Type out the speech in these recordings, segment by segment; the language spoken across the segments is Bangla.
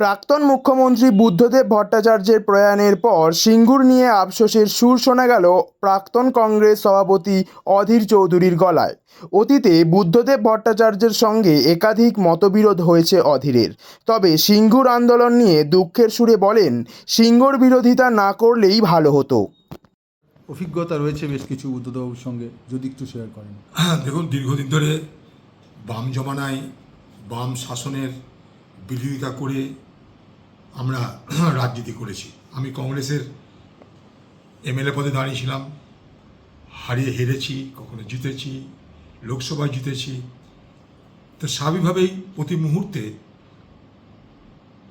প্রাক্তন মুখ্যমন্ত্রী বুদ্ধদেব ভট্টাচার্যের প্রয়াণের পর সিঙ্গুর নিয়ে আফসোসের সুর শোনা গেল প্রাক্তন কংগ্রেস সভাপতি অধীর চৌধুরীর গলায়। অতীতে বুদ্ধদেব ভট্টাচার্যের সঙ্গে একাধিক মতবিরোধ হয়েছে অধীরের। তবে সিঙ্গুর আন্দোলন নিয়ে দুঃখের সুরে বলেন সিঙ্গুর বিরোধিতা না করলেই ভালো হতো। অভিজ্ঞতা রয়েছে বেশ কিছু বুদ্ধবাবুর সঙ্গে যদি একটু শেয়ার করেন। হ্যাঁ দেখুন দীর্ঘদিন ধরে বাম জমানায় বাম শাসনের বিরোধিতা করে আমরা রাজনীতি করেছি। আমি কংগ্রেসের এমএলএ পদে দাঁড়িয়েছিলাম হারিয়ে হেরেছি, কখনো জিতেছি, লোকসভায় জিতেছি। তো স্বাভাবিকভাবেই প্রতি মুহূর্তে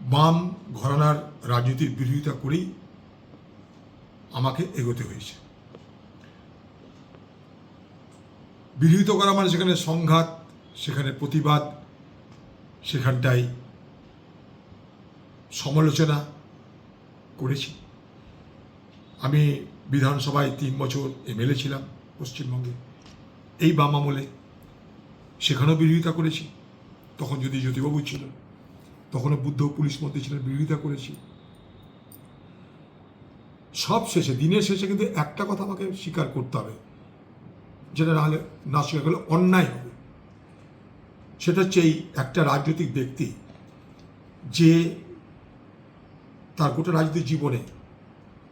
বাম ঘরানার রাজনীতির বিরোধিতা করেই আমাকে এগোতে হয়েছে। বিরোধিতা করা মানে সেখানে সংঘাত, সেখানে প্রতিবাদ, সেখানটায় সমালোচনা করেছি। আমি বিধানসভায় তিন বছর এমএলএ ছিলাম পশ্চিমবঙ্গে। এই বাম আমলে সেখানেও বিরোধিতা করেছি। তখন যদি জ্যোতিবাবু ছিল তখনও বুদ্ধ পুলিশ মন্ত্রী ছিলেন, বিরোধিতা করেছি। সব শেষে, দিনের শেষে কিন্তু একটা কথা আমাকে স্বীকার করতে হবে, যেটা না হলে না স্বীকার করলে অন্যায় হবে। সেটা হচ্ছে এই একটা রাজনৈতিক ব্যক্তি যে তার গোটা রাজনৈতিক জীবনে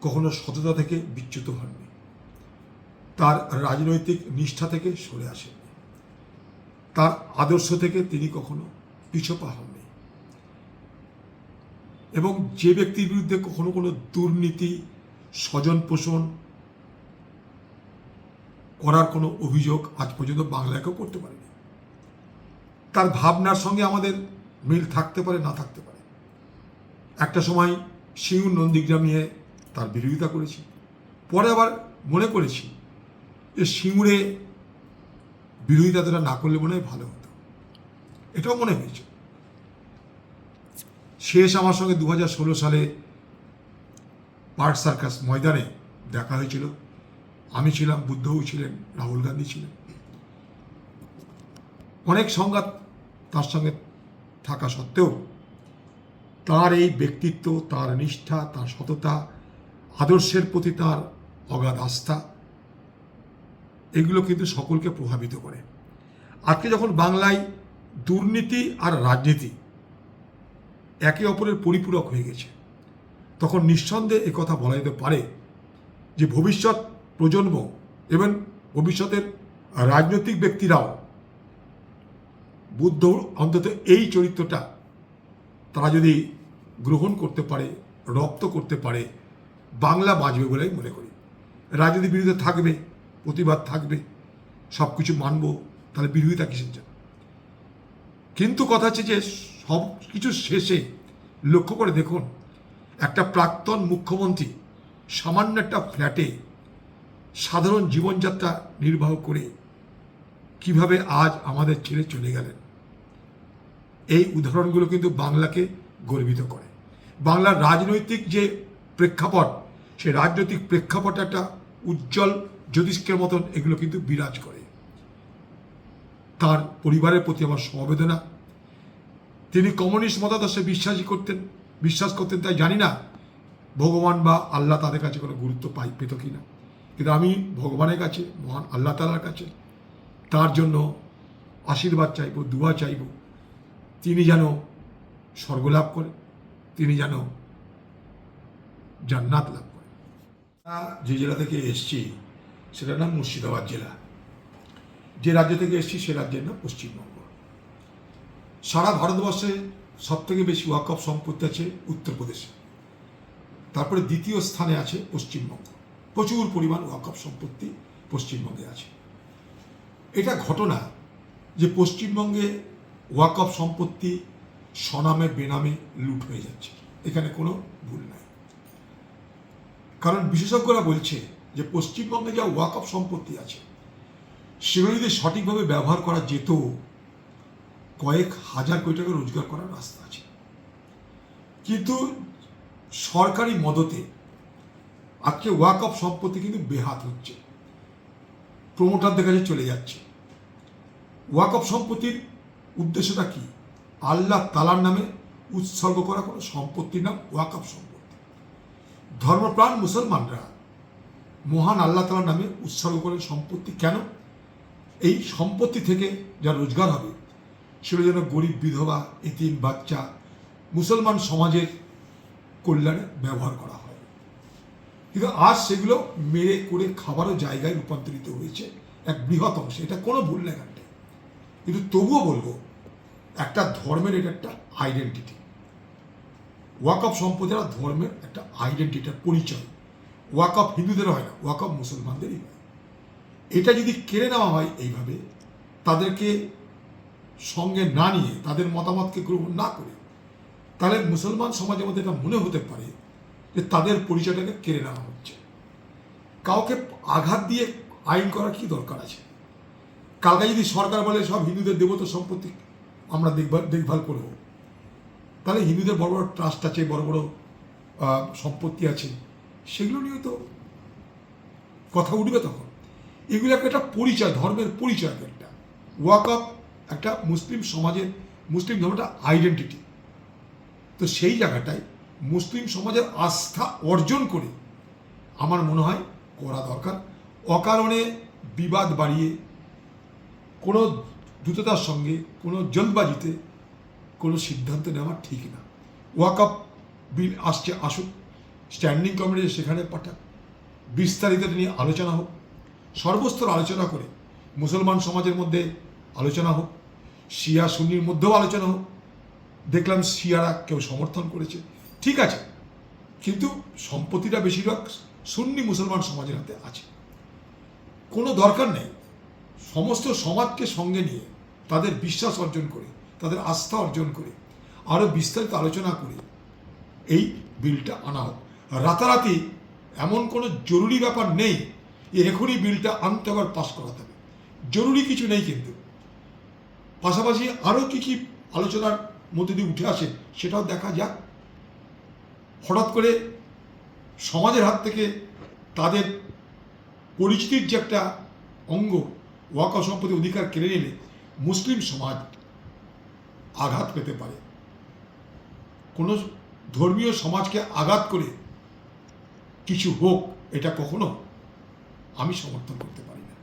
কখনো সততা থেকে বিচ্যুত হননি। তার রাজনৈতিক নিষ্ঠা থেকে সরে আসেননি। তার আদর্শ থেকে তিনি কখনো পিছপা হননি। এবং যে ব্যক্তির বিরুদ্ধে কখনো কোনো দুর্নীতি স্বজন পোষণ করার কোনো অভিযোগ আজ পর্যন্ত বাংলাকেও করতে পারেনি। তার ভাবনার সঙ্গে আমাদের মিল থাকতে পারে, না থাকতে পারে। একটা সময় শিউর নন্দীগ্রাম নিয়ে তার বিরোধিতা করেছি। পরে আবার মনে করেছি যে সিঙ্গুরে বিরোধিতাটা না করলে মনে হয় ভালো হতো। এটাও মনে হয়েছে। শেষ আমার সঙ্গে দু হাজার ষোলো সালে পার্ক সার্কাস ময়দানে দেখা হয়েছিল। আমি ছিলাম বুদ্ধও ছিলেন, রাহুল গান্ধী ছিলেন। অনেক সংঘাত তার সঙ্গে থাকা সত্ত্বেও তার এই ব্যক্তিত্ব, তার নিষ্ঠা, তার সততা, আদর্শের প্রতি তার অগাধ আস্থা, এগুলো কিন্তু সকলকে প্রভাবিত করে। আজকে যখন বাংলায় দুর্নীতি আর রাজনীতি একে অপরের পরিপূরক হয়ে গেছে, তখন নিঃসন্দেহে কথা বলা যেতে পারে যে ভবিষ্যৎ প্রজন্ম এবং ভবিষ্যতের রাজনৈতিক ব্যক্তিরাও বুদ্ধ অন্তত এই চরিত্রটা, তারা যদি গ্রহণ করতে পারে, রপ্ত করতে পারে, বাংলা বাঁচবে বলে আমি মনে করি। রাজনীতির বিরুদ্ধে থাকবে, প্রতিবাদ থাকবে সব কিছু মানব, তাহলে বিরোধিতা কিসের জন্য? কিন্তু কথা হচ্ছে যে সব কিছু শেষে লক্ষ্য করে দেখুন, একটা প্রাক্তন মুখ্যমন্ত্রী সামান্য একটা ফ্ল্যাটে সাধারণ জীবনযাত্রা নির্বাহ করে কীভাবে আজ আমাদের ছেড়ে চলে গেলেন? এই উদাহরণগুলো কিন্তু বাংলাকে গর্বিত করে। বাংলার রাজনৈতিক যে প্রেক্ষাপট, সেই রাজনৈতিক প্রেক্ষাপট একটা উজ্জ্বল জ্যোতিষ্কের মতন এগুলো কিন্তু বিরাজ করে। তার পরিবারের প্রতি আমার সমবেদনা। তিনি কমিউনিস্ট মতাদর্শে বিশ্বাসী করতেন, বিশ্বাস করতেন, তাই জানি না ভগবান বা আল্লাহ তাদের কাছে কোনো গুরুত্ব পাই, পেত কি না। কিন্তু আমি ভগবানের কাছে, মহান আল্লাহ তালার কাছে, তার জন্য আশীর্বাদ চাইব, দুয়া চাইব। তিনি যেন স্বর্গলাভ করে তিনি যেন জান্নাত লাভ করে যে জেলা থেকে এসছি, সেটার নাম মুর্শিদাবাদ জেলা। যে রাজ্য থেকে এসছি, সে রাজ্যের নাম পশ্চিমবঙ্গ। সারা ভারতবর্ষে সব থেকে বেশি ওয়াকফ সম্পত্তি আছে উত্তরপ্রদেশে। তারপরে দ্বিতীয় স্থানে আছে পশ্চিমবঙ্গ। প্রচুর পরিমাণ ওয়াকফ সম্পত্তি পশ্চিমবঙ্গে আছে। এটা ঘটনা যে পশ্চিমবঙ্গে ওয়াকফ সম্পত্তি সনামে বেনামে লুট হয়ে যাচ্ছে। এখানে কোনো ভুল নাই। কারণ বিশেষজ্ঞরা বলছে যে পশ্চিমবঙ্গে যা ওয়াকফ সম্পত্তি আছে, সেগুলো যদি সঠিকভাবে ব্যবহার করা যেত, কয়েক হাজার কোটি টাকা রোজগার করার রাস্তা আছে। কিন্তু সরকারি মদতে আজকে ওয়াকফ সম্পত্তি কিন্তু বেহাত হচ্ছে। প্রমোটারদের কাছে চলে যাচ্ছে। ওয়াকফ সম্পত্তির উদ্দেশ্যটা কি? আল্লাহ তালার নামে উৎসর্গ করা কোনো সম্পত্তির নাম ওয়াকাফ সম্পত্তি। ধর্মপ্রাণ মুসলমানরা মহান আল্লাহ তালার নামে উৎসর্গ করেন সম্পত্তি কেন? এই সম্পত্তি থেকে যা রোজগার হবে সেগুলো যেন গরিব, বিধবা, এতিম, বাচ্চা, মুসলমান সমাজের কল্যাণে ব্যবহার করা হয়। কিন্তু আজ সেগুলো মেরে করে খাবারও জায়গায় রূপান্তরিত হয়েছে এক বৃহৎ অংশে। এটা কোনো ভুল নেই কিন্তু তবুও বলব একটা ধর্মের এটা একটা আইডেন্টিটি ওয়াকআপ সম্প্রদায় ধর্মের একটা আইডেন্টিটার পরিচয়। ওয়াকআপ হিন্দুদের হয় না ওয়াকআপ মুসলমানদেরই হয়। এটা যদি কেড়ে নেওয়া হয় এইভাবে, তাদেরকে সঙ্গে না নিয়ে, তাদের মতামতকে গ্রহণ না করে, তাহলে মুসলমান সমাজের মধ্যে এটা মনে হতে পারে যে তাদের পরিচয়টাকে কেড়ে নেওয়া হচ্ছে। কাউকে আঘাত দিয়ে আইন করার কি দরকার আছে? কালকে যদি সরকার বলে সব হিন্দুদের দেবতা সম্পত্তি আমরা দেখভাল দেখভাল করব। তাহলে হিন্দুদের বড় বড় ট্রাস্ট আছে, বড় বড় সম্পত্তি আছে, সেগুলো নিয়ে তো কথা উঠবে তখন। এগুলো একটা পরিচয়, ধর্মের পরিচয় একটা। ওয়াকআপ একটা মুসলিম সমাজের, মুসলিম ধর্মটা আইডেন্টিটি তো সেই জায়গাটায় মুসলিম সমাজের আস্থা অর্জন করে আমার মনে হয় করা দরকার। অকারণে বিবাদ বাড়িয়ে কোনো দ্রুততার সঙ্গে কোনো জলবাজিতে কোনো সিদ্ধান্ত নেওয়া ঠিক না। ওয়াকআপ বিল আসছে, আসুক। স্ট্যান্ডিং কমিটি সেখানে পাঠাক। বিস্তারিত নিয়ে আলোচনা হোক। সর্বস্তর আলোচনা করে মুসলমান সমাজের মধ্যে আলোচনা হোক। শিয়া, সুন্নির মধ্যেও আলোচনা হোক। দেখলাম শিয়ারা কেউ সমর্থন করেছে। ঠিক আছে। কিন্তু সম্পত্তিটা বেশিরভাগ সুন্নি মুসলমান সমাজের হাতে আছে। কোনো দরকার নেই। সমস্ত সমাজকে সঙ্গে নিয়ে তাদের বিশ্বাস অর্জন করে, তাদের আস্থা অর্জন করে আরও বিস্তারিত আলোচনা করে। এই বিলটা আনা হোক। রাতারাতি এমন কোনো জরুরি ব্যাপার নেই এখনই বিলটা আনতে আবার পাশ করাতে হবে। জরুরি কিছু নেই কিন্তু। পাশাপাশি আরও কী কী আলোচনার মধ্যে দিয়ে উঠে আসে সেটাও দেখা যাক। হঠাৎ করে সমাজের হাত থেকে তাদের পরিচিতির যে একটা অঙ্গ, ওয়াকা সম্পত্তি অধিকার কেড়ে নিলে মুসলিম সমাজ আঘাত পেতে পারে। কোনো ধর্মীয় সমাজকে আঘাত করে কিছু হোক, এটা কখনো আমি সমর্থন করতে পারি না।